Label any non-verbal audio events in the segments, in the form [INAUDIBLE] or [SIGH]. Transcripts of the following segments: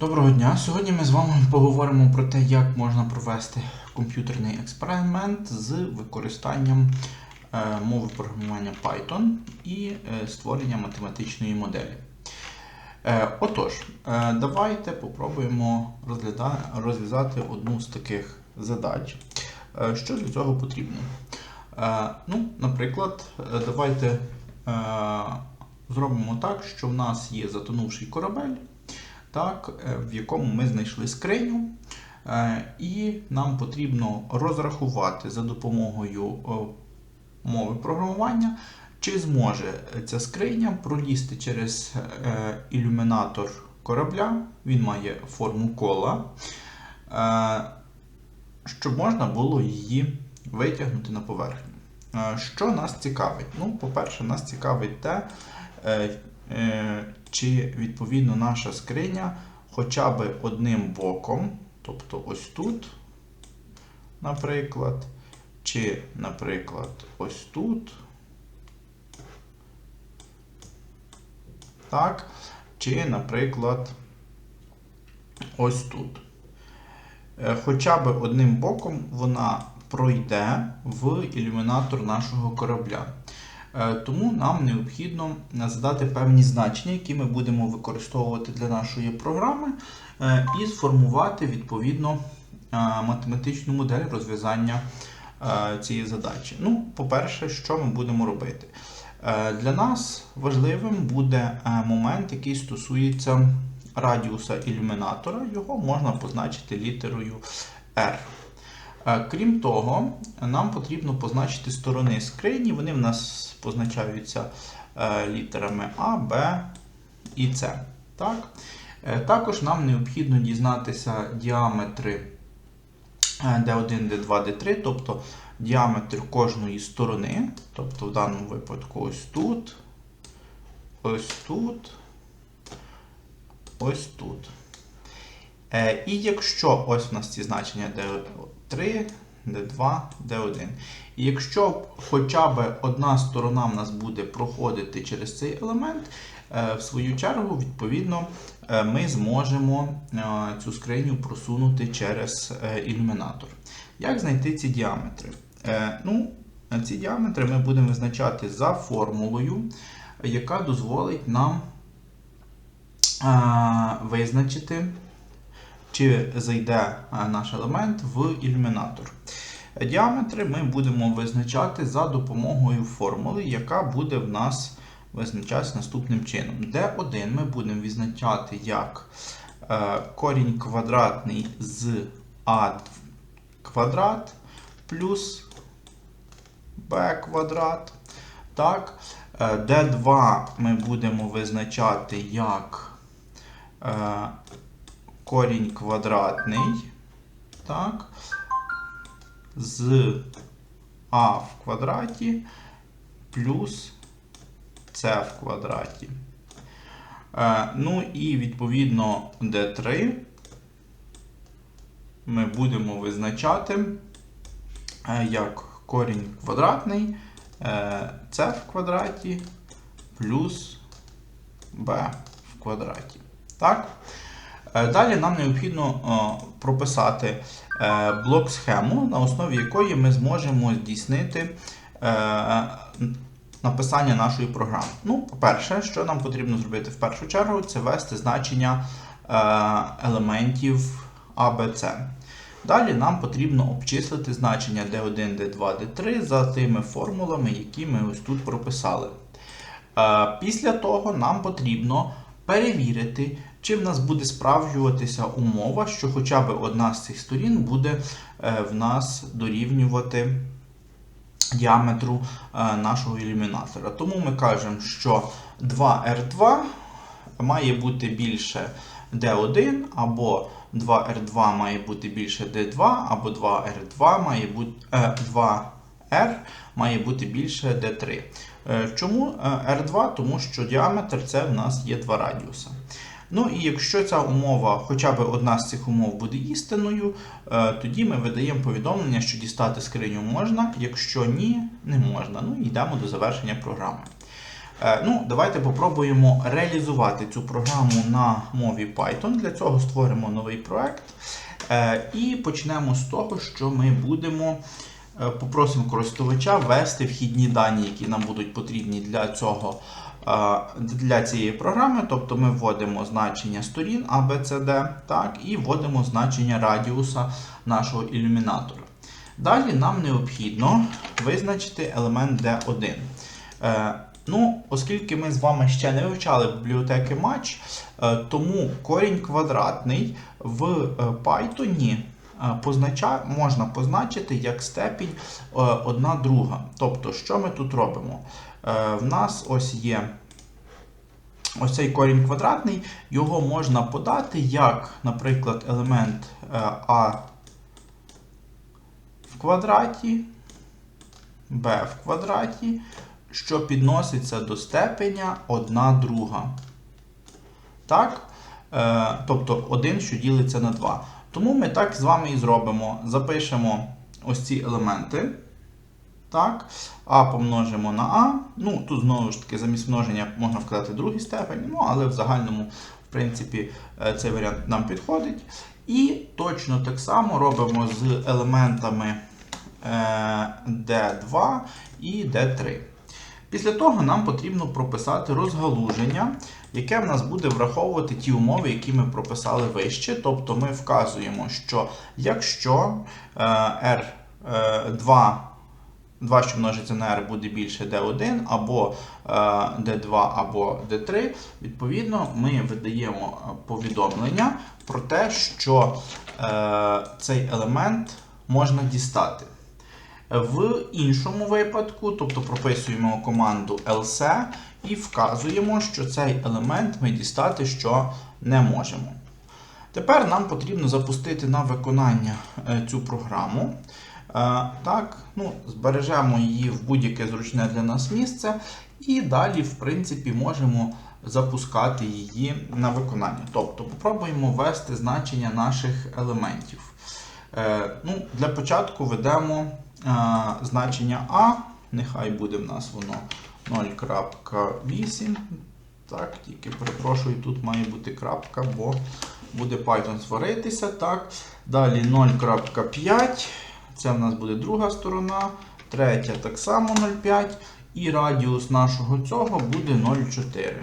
Доброго дня! Сьогодні ми з вами [LAUGHS] поговоримо про те, як можна провести комп'ютерний експеримент з використанням е, мови програмування Python і е, створення математичної моделі. Е, Отож, давайте попробуємо розв'язати одну з таких задач. Що для цього потрібно? Ну, наприклад, давайте зробимо так, що в нас є затонувший корабель так, е, в якому ми знайшли скриню, е, і нам потрібно розрахувати за допомогою мови програмування, чи зможе ця скриня пролізти через е, ілюмінатор корабля, він має форму кола, щоб можна було її витягнути на поверхню. Що нас цікавить? Ну, по-перше, нас цікавить те, чи відповідно наша скриня хоча б одним боком, тобто ось тут, наприклад, чи, наприклад, ось тут. Так, чи, наприклад, ось тут. Е, Хоча б одним боком вона пройде в ілюмінатор нашого корабля. Е, Тому нам необхідно задати певні значення, які ми будемо використовувати для нашої програми, е, і сформувати відповідно е, математичну модель розв'язання цієї задачі. Ну, по-перше, що ми будемо робити? Для нас важливим буде момент, який стосується радіуса ілюмінатора. Його можна позначити літерою R. Е, Крім того, нам потрібно позначити сторони скрині. Вони в нас позначаються е, літерами А, Б і С. Так? Е, Також нам необхідно дізнатися діаметри е, D1, D2, D3, тобто діаметр кожної сторони. Тобто в даному випадку ось тут, ось тут, ось тут. І якщо ось у нас ці значення D3, D2, D1. І якщо хоча б одна сторона в нас буде проходити через цей елемент, е, в свою чергу, відповідно, е, ми зможемо е, цю скриню просунути через ілюмінатор. Як знайти ці діаметри? Ну, ці діаметри ми будемо визначати за формулою, яка дозволить нам визначити чи зайде наш елемент в ілюмінатор. Діаметри ми будемо визначати за допомогою формули, яка буде в нас визначатися наступним чином. D1 ми будемо відзначати як е, корінь квадратний з А квадрат плюс b квадрат. Так. Е, D2 ми будемо визначати як е, корінь квадратний, так, з а в квадраті плюс c в квадраті. Е, ну і відповідно d3 ми будемо визначати е, як корінь квадратний е, c в квадраті плюс b в квадраті. Так? Е, Далі нам необхідно е, прописати е, блок-схему, на основі якої ми зможемо здійснити написання нашої програми. Ну, по-перше, що нам потрібно зробити в першу чергу, це ввести значення елементів С. Далі нам потрібно обчислити значення D1, D2, D3 за тими формулами, які ми ось тут прописали. Після того нам потрібно перевірити, чи в нас буде справджуватися умова, що хоча б одна з цих сторін буде е, в нас дорівнювати діаметру е, нашого ілюмінатора. Тому ми кажемо, що 2R2 має бути більше D1, або 2R2 має бути більше D2, або 2R2 має бути е, 2R має бути більше D3. Е, Чому е, R2? Тому що діаметр це в нас є два радіуса. Ну і якщо ця умова, хоча б одна з цих умов буде істинною, е, тоді ми видаємо повідомлення, що дістати скриню можна, якщо ні, не можна. Ну і йдемо до завершення програми. Е, Ну, давайте попробуємо реалізувати цю програму на мові Python. Для цього створимо новий проект. Е, І почнемо з того, що ми будемо попросимо користувача ввести вхідні дані, які нам будуть потрібні для цього. Е, Для цієї програми, тобто ми вводимо значення сторін A, B, C, D, так, і вводимо значення радіуса нашого ілюмінатора. Далі нам необхідно визначити елемент D1. Е, ну, оскільки ми з вами ще не вивчали бібліотеки Match, е, тому корінь квадратний в Python познача, можна позначити як степінь е, одна друга. Тобто, що ми тут робимо? Е, в нас ось є ось цей корінь квадратний, його можна подати як, наприклад, елемент е, А в квадраті, b в квадраті, що підноситься до степеня 1 друга. Так? Е, тобто 1, що ділиться на 2. Тому ми так з вами і зробимо. Запишемо ось ці елементи. Так, А помножимо на А. Ну, тут знову ж таки, замість множення можна вказати другий степень, ну, але в загальному, в принципі, е, цей варіант нам підходить. І точно так само робимо з елементами е, D2 і D3. Після того нам потрібно прописати розгалуження, яке в нас буде враховувати ті умови, які ми прописали вище. Тобто ми вказуємо, що якщо е, R2 2, що множиться на r буде більше d1, або е, d2, або d3. Відповідно, ми видаємо е, повідомлення про те, що е, цей елемент можна дістати. В іншому випадку, тобто прописуємо команду else і вказуємо, що цей елемент ми дістати що не можемо. Тепер нам потрібно запустити на виконання е, цю програму. Е, Так, ну, збережемо її в будь-яке зручне для нас місце, і далі, в принципі, можемо запускати її на виконання. Тобто, попробуємо ввести значення наших елементів. Е, Ну, Для початку ведемо значення А, нехай буде в нас воно 0.8. Так, тільки перепрошую, тут має бути крапка, бо буде Python сваритися. Так. Далі 0.5. Це в нас буде друга сторона. Третя так само 0,5. І радіус нашого цього буде 0,4.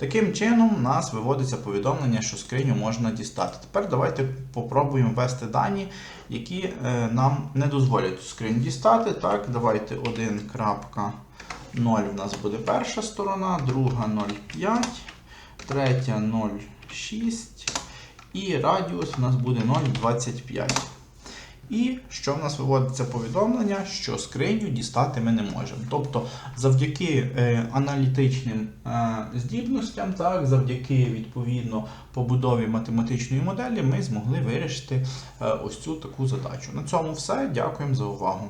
Таким чином, у нас виводиться повідомлення, що скриню можна дістати. Тепер давайте попробуємо ввести дані, які е, нам не дозволять цю скриню дістати. Так, давайте 1.0 в нас буде перша сторона, друга 0,5, третя 0,6 і радіус у нас буде 0,25. І що в нас виводиться повідомлення, що скриню дістати ми не можемо. Тобто, завдяки е, аналітичним е, здібностям, так, завдяки відповідно побудові математичної моделі, ми змогли вирішити е, ось цю таку задачу. На цьому все. Дякуємо за увагу.